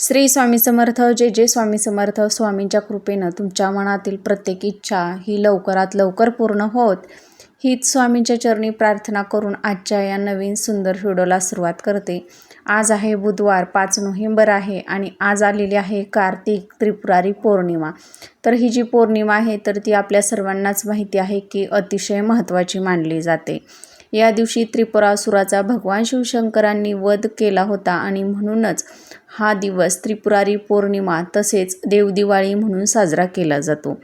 श्री स्वामी समर्थ जे जे स्वामी समर्थ स्वामींच्या कृपेनं तुमच्या मनातील प्रत्येक इच्छा ही लवकरात लवकर पूर्ण होत. हीच स्वामींच्या चरणी प्रार्थना करून आजच्या या नवीन सुंदर व्हिडिओला सुरुवात करते. आज आहे बुधवार पाच नोव्हेंबर आहे आणि आज आलेली आहे कार्तिक त्रिपुरारी पौर्णिमा. तर ही जी पौर्णिमा आहे तर ती आपल्या सर्वांनाच माहिती आहे की अतिशय महत्त्वाची मानली जाते. या दिवशी त्रिपुरासुराचा भगवान शिवशंकरांनी वध केला होता आणि म्हणूनच हा दिवस त्रिपुरारी पौर्णिमा तसेच देवदिवाळी म्हणून साजरा केला जातो.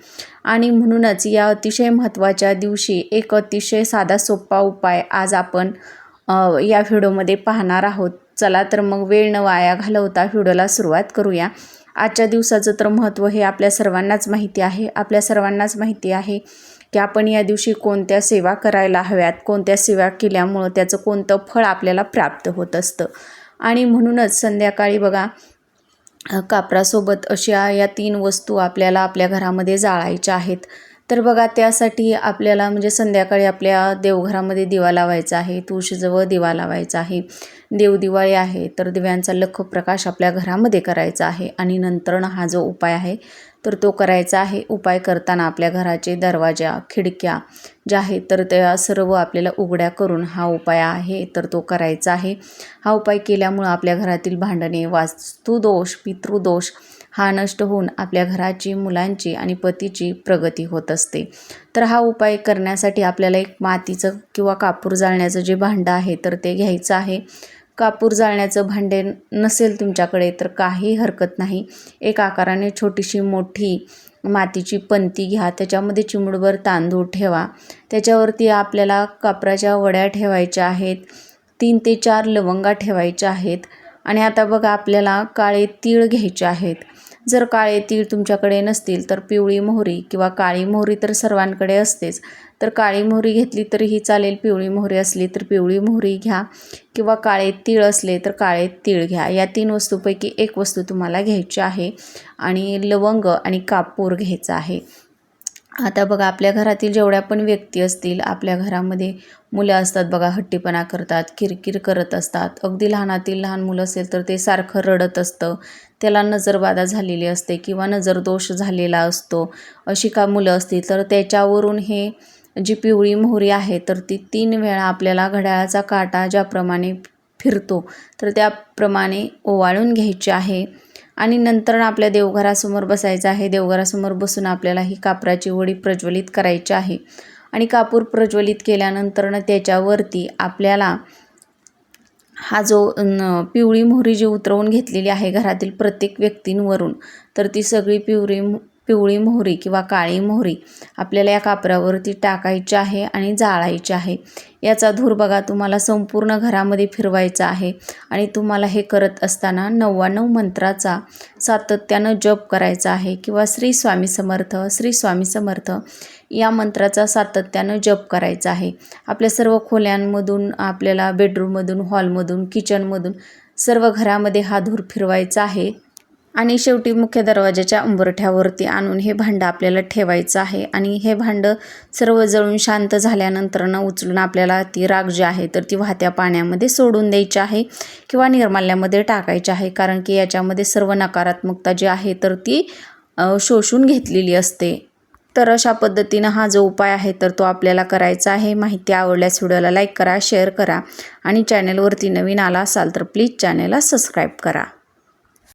आणि म्हणूनच या अतिशय महत्त्वाच्या दिवशी एक अतिशय साधा सोपा उपाय आज आपण या व्हिडिओमध्ये पाहणार आहोत. चला तर मग वेळ न वाया घालवता व्हिडिओला सुरुवात करूया. आजच्या दिवसाचं तर महत्त्व हे आपल्या सर्वांनाच माहिती आहे. आपल्या सर्वांनाच माहिती आहे की आपण या दिवशी कोणत्या सेवा करायला हव्यात कोणत्या सेवा केल्यामुळं त्याचं कोणतं फळ आपल्याला प्राप्त होत असतं. आणि म्हणूनच संध्याकाळी बघा कापरासोबत अशा या तीन वस्तू आपल्याला आपल्या घरामध्ये जाळायच्या आहेत. तर बघा त्यासाठी आपल्याला म्हणजे संध्याकाळी आपल्या देवघरामध्ये दिवा लावायचा आहे तुळशीजवळ दिवा लावायचा आहे. देवदिवाळी आहे तर दिव्यांचा लख प्रकाश आपल्या घरामध्ये करायचा आहे आणि नंतर हा जो उपाय आहे तर तो करायचा आहे. उपाय करताना आपल्या घराचे दरवाजा खिडक्या ज्या आहेत तर त्या सर्व आपल्याला उघड्या करून हा उपाय आहे तर तो करायचा आहे. हा उपाय केल्यामुळं आपल्या घरातील भांडणे वास्तुदोष पितृदोष हा नष्ट होऊन आपल्या घराची मुलांची आणि पतीची प्रगती होत असते. तर हा उपाय करण्यासाठी आपल्याला एक मातीचं किंवा कापूर जाळण्याचं जे भांडं आहे तर ते घ्यायचं आहे. कापूर जाळण्याचं भांडे नसेल तुमच्याकडे तर काही हरकत नाही. एक आकाराने छोटीशी मोठी मातीची पंती घ्या. त्याच्यामध्ये चिमूडभर तांदूळ ठेवा. त्याच्यावरती आपल्याला कापराच्या वड्या ठेवायच्या आहेत. तीन ते चार लवंगा ठेवायच्या आहेत. आणि आता बघा आपल्याला काळे तीळ घ्यायचे आहेत. जर काळे तीळ तुमच्याकडे नसतील तर पिवळी मोहरी किंवा काळी मोहरी तर सर्वांकडे असतेच. तर काळी मोहरी घेतली तरीही चालेल पिवळी मोहरी असली तर पिवळी मोहरी घ्या किंवा काळे तीळ असले तर काळे तीळ घ्या. या तीन वस्तूपैकी एक वस्तू तुम्हाला घ्यायची आहे आणि लवंग आणि कापूर घ्यायचा आहे. आता बघा आपल्या घरातील जेवढ्या पण व्यक्ती असतील आपल्या घरामध्ये मुलं असतात बघा हट्टीपणा करतात किरकिर करत असतात. अगदी लहानातील लहान मुलं असेल तर ते सारखं रडत असतं त्याला नजरबाधा झालेली असते किंवा नजरदोष झालेला असतो. अशी का मुलं असतील? तर त्याच्यावरून हे जी पिवळी मोहरी आहे तर ती तीन वेळा आपल्याला घड्याळाचा काटा ज्याप्रमाणे फिरतो तर त्याप्रमाणे ओवाळून घ्यायची आहे. आणि नंतर आपल्या देवघरासमोर बसायचं आहे. देवघरासमोर बसून आपल्याला ही कापराची वडी प्रज्वलित करायची आहे. आणि कापूर प्रज्वलित केल्यानंतरनं त्याच्यावरती आपल्याला हा जो पिवळी मोहरी जी उतरवून घेतलेली आहे घरातील प्रत्येक व्यक्तींवरून तर ती सगळी पिवळी पिवळी मोहरी किंवा काळी मोहरी आपल्याला या कापरावरती टाकायची आहे आणि जाळायची आहे. याचा धूर बघा तुम्हाला संपूर्ण घरामध्ये फिरवायचा आहे आणि तुम्हाला हे करत असताना नव्याण्णव मंत्राचा सातत्यानं जप करायचा आहे किंवा श्री स्वामी समर्थ श्री स्वामी समर्थ या मंत्राचा सातत्यानं जप करायचा आहे. आपल्या सर्व खोल्यांमधून आपल्याला बेडरूममधून हॉलमधून किचनमधून सर्व घरामध्ये हा धूर फिरवायचा आहे. आणि शेवटी मुख्य दरवाजाच्या अंबरठ्यावरती आणून हे भांडं आपल्याला ठेवायचं आहे. आणि हे भांडं सर्व जळून शांत झाल्यानंतरनं उचलून आपल्याला ती राग जी आहे तर ती वाहत्या पाण्यामध्ये सोडून द्यायची आहे किंवा निर्माल्यामध्ये टाकायची आहे. कारण की याच्यामध्ये सर्व नकारात्मकता जी आहे तर ती शोषून घेतलेली असते. तर अशा पद्धतीनं हा जो उपाय आहे तर तो आपल्याला करायचा आहे. माहिती आवडल्यास व्हिडिओला लाईक करा शेअर करा आणि चॅनलवरती नवीन आला असाल तर प्लीज चॅनलला सबस्क्राईब करा.